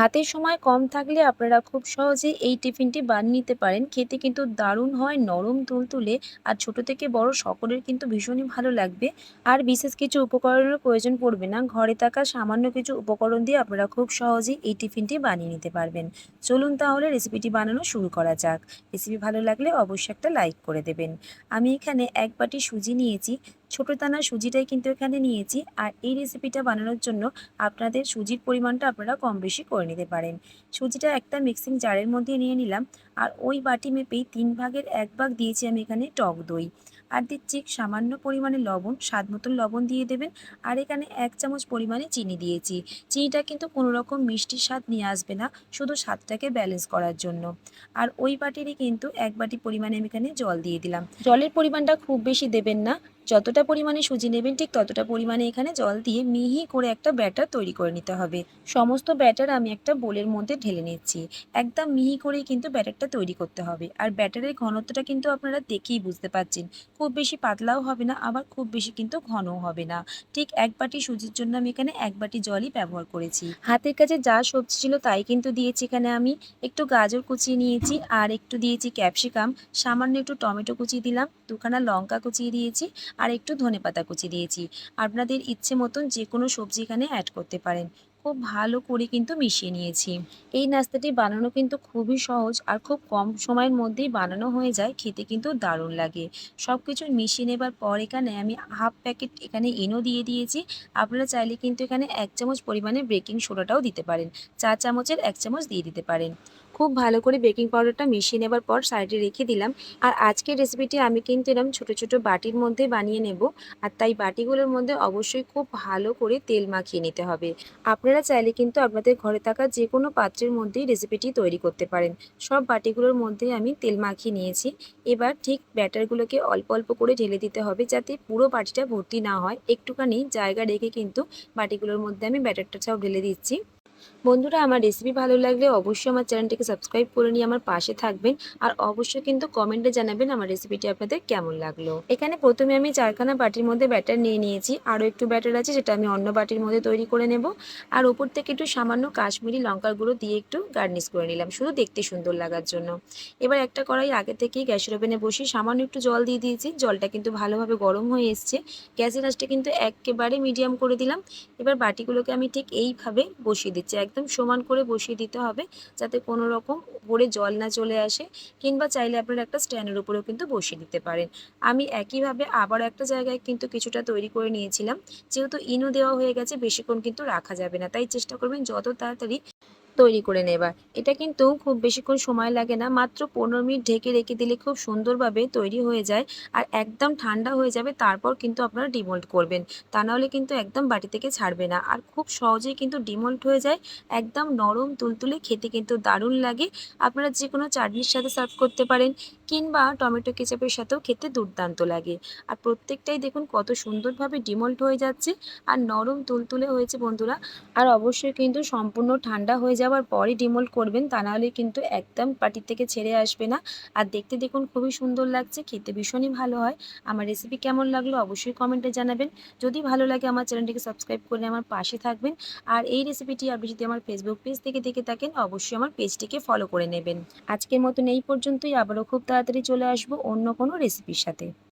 হাতে সময় কম থাকলে আপনারা খুব সহজেই এই টিফিনটি বানিয়ে নিতে পারেন। খেতে কিন্তু দারুণ হয়, নরম তুলতুলে আর ছোট থেকে বড় সকলের কিন্তু ভীষণই ভালো লাগবে। আর বিশেষ কিছু উপকরণের প্রয়োজন পড়বে না। ঘরে থাকা সামান্য কিছু উপকরণ দিয়ে আপনারা খুব সহজেই এই টিফিনটি বানিয়ে নিতে পারবেন। চলুন তাহলে রেসিপিটি বানানো শুরু করা যাক। রেসিপি ভালো লাগলে অবশ্যই একটা লাইক করে দেবেন। আমি এখানে এক বাটি সুজি নিয়েছি। ছোটো দানা সুজিটাই কিন্তু এখানে নিয়েছি। আর এই রেসিপিটা বানানোর জন্য আপনাদের সুজির পরিমাণটা আপনারা কম বেশি করে নিতে পারেন। সুজিটা একটা মিক্সিং জারের মধ্যে নিয়ে নিলাম। আর ওই বাটি মেপেই তিন ভাগের এক ভাগ দিয়েছি আমি এখানে টক দই। আর দিচ্ছি সামান্য পরিমাণে লবণ, স্বাদ মতন লবণ দিয়ে দেবেন। আর এখানে এক চামচ পরিমাণে চিনি দিয়েছি। চিনিটা কিন্তু কোনো রকম মিষ্টির স্বাদ নিয়ে আসবে না, শুধু স্বাদটাকে ব্যালেন্স করার জন্য। আর ওই বাটিরই কিন্তু এক বাটি পরিমাণে আমি এখানে জল দিয়ে দিলাম। জলের পরিমাণটা খুব বেশি দেবেন না। যতটা পরিমাণে সুজি নেবেন ঠিক ততটা পরিমাণে এখানে জল দিয়ে মিহি করে একটা ব্যাটার তৈরি করে নিতে হবে। সমস্ত ব্যাটার আমি একটা বোলের মধ্যে ঢেলে নিচ্ছি। একদম মিহি করেই কিন্তু ব্যাটারটা তৈরি করতে হবে। আর ব্যাটারের ঘনত্বটা কিন্তু আপনারা দেখেই বুঝতে পারছেন। খুব বেশি পাতলাও হবে না, আবার খুব বেশি কিন্তু ঘনও হবে না। ঠিক এক বাটি সুজির জন্য আমি এখানে এক বাটি জলই ব্যবহার করেছি। হাতের কাছে যা সবজি ছিল তাই কিন্তু দিয়েছি এখানে আমি। একটু গাজর কুচিয়ে নিয়েছি আর একটু দিয়েছি ক্যাপসিকাম। সামান্য একটু টমেটো কুচিয়ে দিলাম। দুখানা লঙ্কা কুচিয়ে দিয়েছি। আর একটু ধনেপাতা কুচি দিয়েছি। আপনাদের ইচ্ছে মতন যে কোনো সবজি এখানে অ্যাড করতে পারেন। খুব ভালো করে কিন্তু মিশিয়ে নিয়েছি। এই নাস্তাটি বানানো কিন্তু খুবই সহজ আর খুব কম সময়ের মধ্যেই বানানো হয়ে যায়। খেতে কিন্তু দারুণ লাগে। সব কিছু মিশিয়ে নেবার পর এখানে আমি হাফ প্যাকেট এখানে এনো দিয়ে দিয়েছি। আপনারা চাইলে কিন্তু এখানে এক চামচ পরিমাণে বেকিং সোডাটাও দিতে পারেন। চা চামচের এক চামচ দিয়ে দিতে পারেন। খুব ভালো করে বেকিং পাউডারটা মিশিয়ে নেবার পর সাইডে রেখে দিলাম। আর আজকের রেসিপিটি আমি কিন্তু এরকম ছোটো ছোটো বাটির মধ্যে বানিয়ে নেব। আর তাই বাটিগুলোর মধ্যে অবশ্যই খুব ভালো করে তেল মাখিয়ে নিতে হবে। আপনারা চাইলে কিন্তু আপনাদের ঘরে থাকা যে কোনো পাত্রের মধ্যেই রেসিপিটি তৈরি করতে পারেন। সব বাটিগুলোর মধ্যে আমি তেল মাখিয়ে নিয়েছি। এবার ঠিক ব্যাটারগুলোকে অল্প অল্প করে ঢেলে দিতে হবে যাতে পুরো বাটিটা ভর্তি না হয়। একটুখানি জায়গা রেখে কিন্তু বাটিগুলোর মধ্যে আমি ব্যাটারটা সব ঢেলে দিচ্ছি। বন্ধুরা, আমার রেসিপি ভালো লাগলে অবশ্যই আমার চ্যানেলটিকে সাবস্ক্রাইব করে নিয়ে আমার পাশে থাকবেন। আর অবশ্যই কিন্তু কমেন্টে জানাবেন আমার রেসিপিটি আপনাদের কেমন লাগল। এখানে প্রথমে আমি চারখানা বাটির মধ্যে ব্যাটার নিয়ে নিয়েছি। আরও একটু ব্যাটার আছে যেটা আমি অন্য বাটির মধ্যে তৈরি করে নেব। আর ওপর থেকে একটু সামান্য কাশ্মীরি লঙ্কার গুঁড়ো দিয়ে একটু গার্নিশ করে নিলাম, শুধু দেখতে সুন্দর লাগার জন্য। এবার একটা কড়াই আগে থেকেই গ্যাসের ওভেনে বসিয়ে সামান্য একটু জল দিয়ে দিয়েছি। জলটা কিন্তু ভালোভাবে গরম হয়ে এসছে। গ্যাসের আঁচটা কিন্তু একেবারে মিডিয়াম করে দিলাম। এবার বাটিগুলোকে আমি ঠিক এইভাবে বসিয়ে দিচ্ছি। একদম সমান করে বসিয়ে দিতে হবে যাতে কোনো রকম উপরে জল না চলে আসে কিংবা চাইলে আপনারা একটা স্ট্যান্ডের উপরেও কিন্তু বসিয়ে দিতে পারেন। আমি একইভাবে আবার একটা জায়গায় কিন্তু কিছুটা তৈরি করে নিয়েছিলাম। যেহেতু ইনো দেওয়া হয়ে গেছে, বেশিক্ষণ কিন্তু রাখা যাবে না। তাই চেষ্টা করবেন যত তাড়াতাড়ি তৈরি করে নেবার এটা কিন্তু খুব বেশিক্ষণ সময় লাগে না, মাত্র পনেরো মিনিট ঢেকে রেখে দিলে খুব সুন্দরভাবে তৈরি হয়ে যায় আর একদম ঠান্ডা হয়ে যাবে, তারপর কিন্তু আপনারা ডিমোল্ড করবেন। তা নাহলে কিন্তু একদম বাটি থেকে ছাড়বে না আর খুব সহজেই কিন্তু ডিমোল্ড হয়ে যায়, একদম নরম তুলতুলে খেতে কিন্তু দারুণ লাগে। আপনারা যে কোনো চাটনির সাথে সার্ভ করতে পারেন কিংবা টমেটো কেচাপের সাথেও খেতে দুর্দান্ত লাগে। আর প্রত্যেকটাই দেখুন কত সুন্দরভাবে ডিমোল্ড হয়ে যাচ্ছে আর নরম তুলতুলে হয়েছে বন্ধুরা। আর অবশ্যই কিন্তু সম্পূর্ণ ঠান্ডা হয়ে যাওয়ার পরই ডিমোল্ড করবেন, তা নাহলে কিন্তু একদম পাটির থেকে ছেড়ে আসবে না। আর দেখতে দেখুন, খুবই সুন্দর লাগছে, খেতে ভীষণই ভালো হয়। আমার রেসিপি কেমন লাগল অবশ্যই কমেন্টে জানাবেন। যদি ভালো লাগে আমার চ্যানেলটিকে সাবস্ক্রাইব করে আমার পাশে থাকবেন। আর এই রেসিপিটি আপনি যদি আমার ফেসবুক পেজ থেকে দেখে থাকেন, অবশ্যই আমার পেজটিকে ফলো করে নেবেন। আজকের মতন এই পর্যন্তই, আবারও খুব তাড়াতাড়ি চলে আসব অন্য কোনো রেসিপির সাথে।